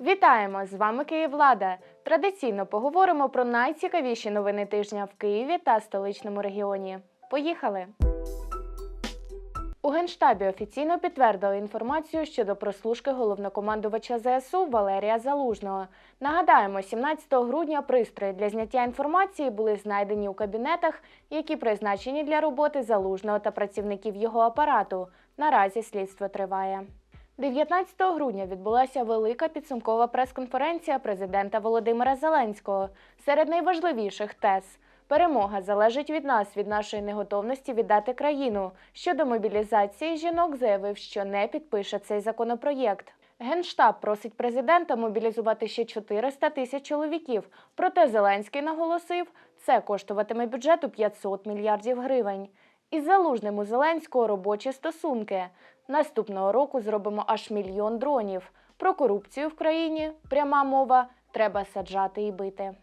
Вітаємо! З вами Київлада. Традиційно поговоримо про найцікавіші новини тижня в Києві та столичному регіоні. Поїхали! У Генштабі офіційно підтвердили інформацію щодо прослушки головнокомандувача ЗСУ Валерія Залужного. Нагадаємо, 17 грудня пристрої для зняття інформації були знайдені у кабінетах, які призначені для роботи залужного та працівників його апарату. Наразі слідство триває. 19 грудня відбулася велика підсумкова прес-конференція президента Володимира Зеленського. Серед найважливіших тез перемога залежить від нас, від нашої неготовності віддати країну. Щодо мобілізації жінок заявив, що не підпише цей законопроєкт. Генштаб просить президента мобілізувати ще 400 тисяч чоловіків. Проте Зеленський наголосив, це коштуватиме бюджету 500 мільярдів гривень. Із залужним у Зеленського робочі стосунки. Наступного року зробимо аж мільйон дронів. Про корупцію в країні пряма мова треба саджати і бити.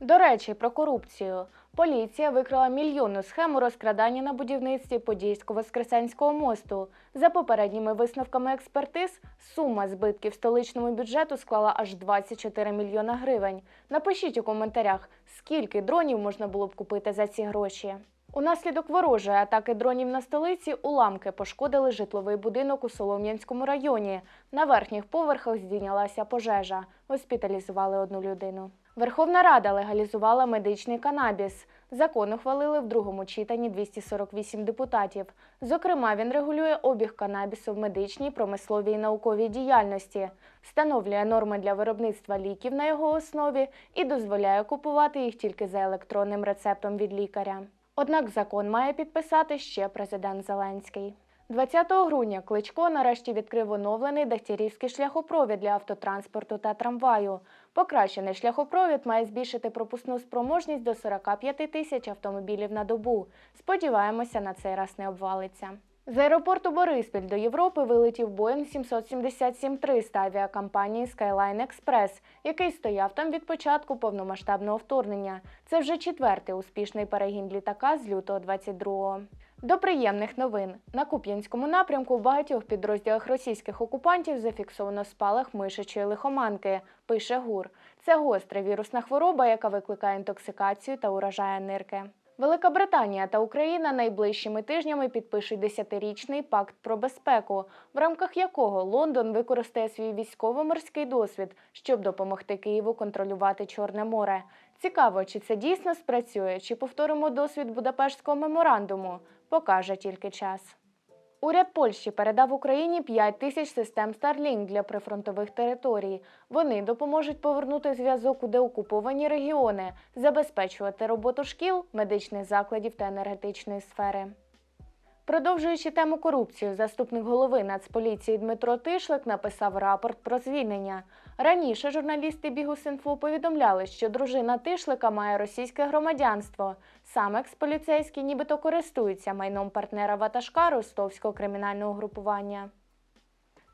До речі, про корупцію. Поліція викрила мільйонну схему розкрадання на будівництві Подільсько-Воскресенського мосту. За попередніми висновками експертиз, сума збитків столичному бюджету склала аж 24 мільйона гривень. Напишіть у коментарях, скільки дронів можна було б купити за ці гроші. Унаслідок ворожої атаки дронів на столиці уламки пошкодили житловий будинок у Солом'янському районі. На верхніх поверхах здійнялася пожежа. Госпіталізували одну людину. Верховна Рада легалізувала медичний канабіс. Закон ухвалили в другому читанні 248 депутатів. Зокрема, він регулює обіг канабісу в медичній, промисловій і науковій діяльності, встановлює норми для виробництва ліків на його основі і дозволяє купувати їх тільки за електронним рецептом від лікаря. Однак закон має підписати ще президент Зеленський. 20 грудня Кличко нарешті відкрив оновлений Дахтярівський шляхопровід для автотранспорту та трамваю. Покращений шляхопровід має збільшити пропускну спроможність до 45 тисяч автомобілів на добу. Сподіваємося, на цей раз не обвалиться. З аеропорту Бориспіль до Європи вилетів Boeing 777-300 авіакомпанії Skyline Express, який стояв там від початку повномасштабного вторгнення. Це вже четвертий успішний перегін літака з лютого 22-го. До приємних новин на Куп'янському напрямку в багатьох підрозділах російських окупантів зафіксовано спалах мишачої лихоманки. Пише ГУР. Це гостра вірусна хвороба, яка викликає інтоксикацію та уражає нирки. Велика Британія та Україна найближчими тижнями підпишуть 10-річний пакт про безпеку, в рамках якого Лондон використає свій військово-морський досвід, щоб допомогти Києву контролювати Чорне море. Цікаво, чи це дійсно спрацює, чи повторимо досвід Будапештського меморандуму, покаже тільки час. Уряд Польщі передав Україні 5 тисяч систем Starlink для прифронтових територій. Вони допоможуть повернути зв'язок у деокуповані регіони, забезпечувати роботу шкіл, медичних закладів та енергетичної сфери. Продовжуючи тему корупції, заступник голови Нацполіції Дмитро Тишлик написав рапорт про звільнення. Раніше журналісти Бігус.Інфо повідомляли, що дружина Тишлика має російське громадянство. Сам експоліцейський нібито користується майном партнера ватажка ростовського кримінального групування.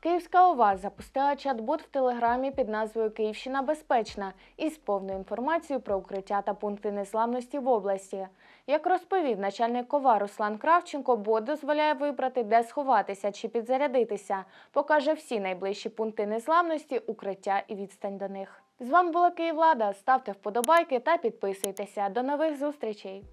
Київська ОВА запустила чат-бот в телеграмі під назвою Київщина безпечна із повною інформацією про укриття та пункти незламності в області. Як розповів начальник КОВА Руслан Кравченко, бот дозволяє вибрати, де сховатися чи підзарядитися, покаже всі найближчі пункти незламності, укриття і відстань до них. З вами була Київлада. Ставте вподобайки та підписуйтеся. До нових зустрічей!